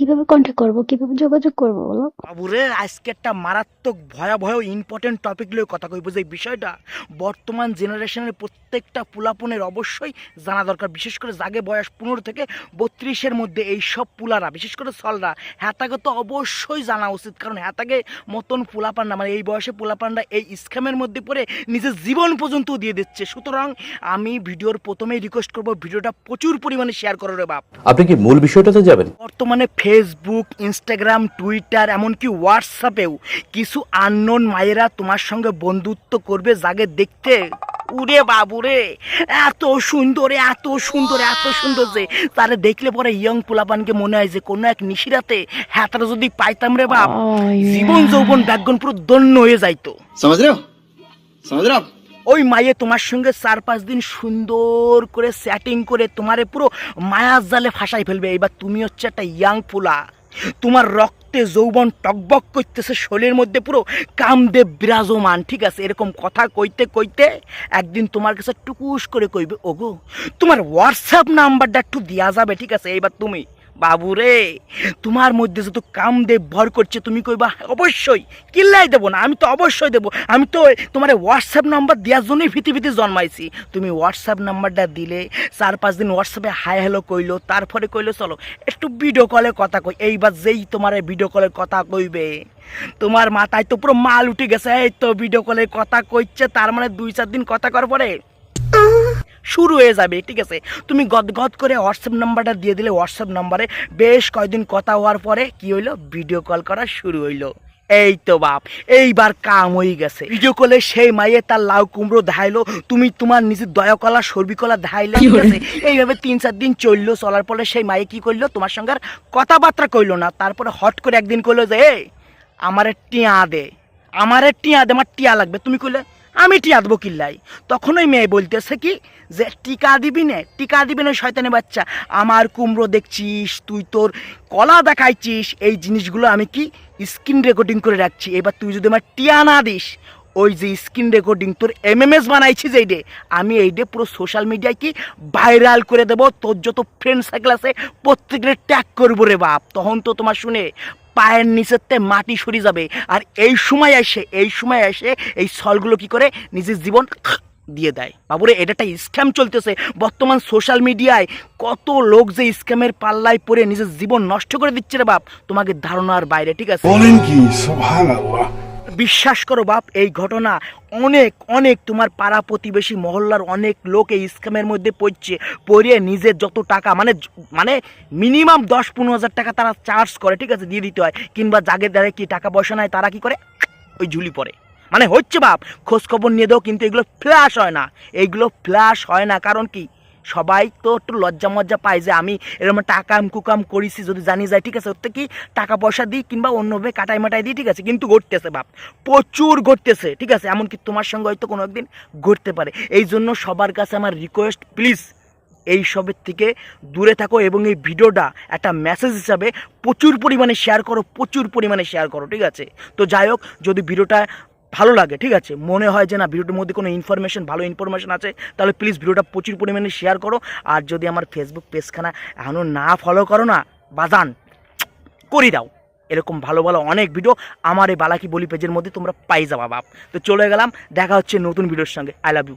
কীভাবে কন্ট্যাক্ট করব? কীভাবে যোগাযোগ করব বলো? বাবুরে আজকে একটা মারাত্মক ভয়াবহ ইম্পর্টেন্ট টপিক নিয়ে কথা কইব যে বিষয়টা বর্তমান জেনারেশনের প্রত্যেকটা পুলাপনের অবশ্যই জানা দরকার। বিশেষ করে জাগে বয়স পনেরো থেকে বত্রিশের মধ্যে এই সব পুলারা বিশেষ করে সলরা হ্যাতাকে তো অবশ্যই জানা উচিত। কারণ হ্যাতাকে মতন পুলাপান না মানে এই বয়সে পুলাপানরা এই স্ক্যামের মধ্যে পড়ে নিজের জীবন পর্যন্ত দিয়ে দিচ্ছে। সুতরাং আমি ভিডিওর প্রথমেই রিকোয়েস্ট করব ভিডিওটা প্রচুর পরিমাণে শেয়ার করো রে বাপ। আপনি কি মূল বিষয়টাতে যাবেন? বর্তমানে ফেসবুক ইনস্টাগ্রাম টুইটার এমনকি হোয়াটসঅ্যাপেও কিছু আননোন মায়েরা তোমার সঙ্গে বন্ধুত্ব করবে যাকে দেখতে। উড়ে বাবুরে এত সুন্দর এত সুন্দর এত সুন্দর যে তারে দেখলে পরে ইয়ং পোলাপানকে মনে হয় যে কোনো এক নিশিরাতে হ্যাঁ যদি পাইতাম রে বাপ জীবন যৌবন ব্যাগন পুরো দন্য হয়ে যাইতো। সমাজ সমাজ ওই মায়ে তোমার সঙ্গে চার পাঁচ দিন সুন্দর করে সেটিং করে তোমারে পুরো মায়ার জালে ফাঁসাই ফেলবে। এবার তুমি হচ্ছে একটা ইয়াং পোলা। তোমার রক্তে যৌবন টকবক করতেছে, শরীরের মধ্যে পুরো কামদেব বিরাজমান, ঠিক আছে? এরকম কথা কইতে কইতে একদিন তোমার কাছে টুকুস করে কইবে, ওগো, তোমার হোয়াটসঅ্যাপ নাম্বারটা একটু দেওয়া যাবে, ঠিক আছে? এইবার তুমি বাবুরে তোমার মধ্যে যত কামদেব ভর করছে, তুমি কইবা, অবশ্যই, কিল্লাই দেবো না, আমি তো অবশ্যই দেবো। আমি তো তোমার হোয়াটসঅ্যাপ নাম্বার দেওয়ার জন্যই ভীতি ভীতি জন্মাইছি। তুমি হোয়াটসঅ্যাপ নাম্বারটা দিলে, চার পাঁচ দিন হোয়াটসঅ্যাপে হাই হ্যালো কইলো, তারপরে কইলো, চলো, একটু ভিডিও কলে কথা কই। এইবার যেই তোমার ভিডিও কলের কথা কইবে, তোমার মাথায় তো পুরো মাল উঠে গেছে, এই তো ভিডিও কলের কথা কইছে, তার মানে দুই চার দিন কথা করার পরে। শুরু হয়ে যাবে ঠিক আছে? তুমি গদ গদ করে হোয়াটসঅ্যাপ নাম্বারটা দিয়ে দিলে হোয়াটসঅ্যাপ নাম্বারে বেশ কয়েকদিন কথা হওয়ার পরে কি হইল? ভিডিও কল করা শুরু হইল। এই তো বাপ এইবার কাম হয়ে গেছে। ভিডিও কলে সেই মাইয়ে তার লাউ কুমড়ো ধাইলো তুমি তোমার নিজের দয়াকলা সর্বিকলা ধাইলে আছে? এইভাবে তিন চার দিন চলল চলার পরে সেই মাইয়ে কি করল? তোমার সঙ্গে আর কথাবার্তা কইলো না। তারপরে হট করে একদিন কইলো যে "এই, আমারে টিয়া দে আমারে টিয়া দে আমার টিয়া লাগবে। তুমি কইলে আমি টিয়া দেবো কিল্লাই? তখন ওই মেয়ে বলতেছে কি যে টিকা দিবি না, টিকা দিবি না, শয়তানের বাচ্চা। আমার কুমড়ো দেখছিস, তুই তোর কলা দেখাইছিস, এই জিনিসগুলো আমি কি স্ক্রিন রেকর্ডিং করে রাখছি। এবার তুই যদি আমার টিয়া না দিস, ওই যে স্ক্রিন রেকর্ডিং তোর এমএমএস বানাইছি যে ডে, আমি এই ডে পুরো সোশ্যাল মিডিয়ায় কি ভাইরাল করে দেবো, তোর যত ফ্রেন্ড সার্কেল আছে প্রত্যেকের ট্যাগ করব রে বাপ। তখন তো তোমার শুনে পায়ের নিচেতে মাটি সরে যাবে। আর এই সময় এসে, এই সময় এসে এই সলগুলো কি করে নিজের জীবন দিয়ে দেয়। বাবুরে এটা একটা স্ক্যাম চলতেছে। বর্তমান সোশ্যাল মিডিয়ায় কত লোক যে স্ক্যামের পাল্লায় পড়ে নিজের জীবন নষ্ট করে দিচ্ছে রে বাপ। তোমাকে ধারণার বাইরে ঠিক আছে? বলেন কি সুবহান আল্লাহ বিশ্বাস করো বাপ এই ঘটনা অনেক অনেক তোমার পাড়া প্রতিবেশী মহল্লার অনেক লোক এই স্ক্যামের মধ্যে পড়ছে। পড়িয়ে নিজের যত টাকা মানে মানে মিনিমাম দশ পনেরো হাজার টাকা তারা চার্জ করে ঠিক আছে দিয়ে দিতে হয়। কিংবা যাদের দ্বারা কি টাকা পয়সা নেয় তারা কি করে? ওই ঝুলি পড়ে। মানে হচ্ছে বাপ খোঁজ খবর নিয়ে দাও কিন্তু এগুলো ফ্ল্যাশ হয় না। এইগুলো ফ্ল্যাশ হয় না, কারণ কি? সবাই তো একটু লজ্জা মজ্জা পায় যে আমি এরকম টাকাম কুকাম করেছি, যদি জানি যায়, ঠিক আছে? ওর কি টাকা পয়সা দিই কিংবা অন্যভাবে কাটাই মাটাই দিই, ঠিক আছে? কিন্তু ঘটতেছে বাপ, প্রচুর ঘটতেছে, ঠিক আছে? এমনকি তোমার সঙ্গে হয়তো কোনো একদিন ঘটতে পারে। এই জন্য সবার কাছে আমার রিকোয়েস্ট প্লিজ এই সবের থেকে দূরে থাকো এবং এই ভিডিওটা একটা মেসেজ হিসাবে প্রচুর পরিমাণে শেয়ার করো, প্রচুর পরিমাণে শেয়ার করো, ঠিক আছে? তো যাই হোক, যদি ভিডিওটা ভালো লাগে, ঠিক আছে? মনে হয় যে না, ভিডিওটির মধ্যে কোনো ইনফরমেশন ভালো ইনফরমেশন আছে, তাহলে প্লিজ ভিডিওটা প্রচুর পরিমাণে শেয়ার করো। আর যদি আমার ফেসবুক পেজখানা এখনও না ফলো করো না, বাজান, করি দাও। এরকম ভালো ভালো অনেক ভিডিও আমার এই বালাকি বলি পেজের মধ্যে তোমরা পাই যাবা বাপ। তো চলে গেলাম, দেখা হচ্ছে নতুন ভিডিওর সঙ্গে। I love you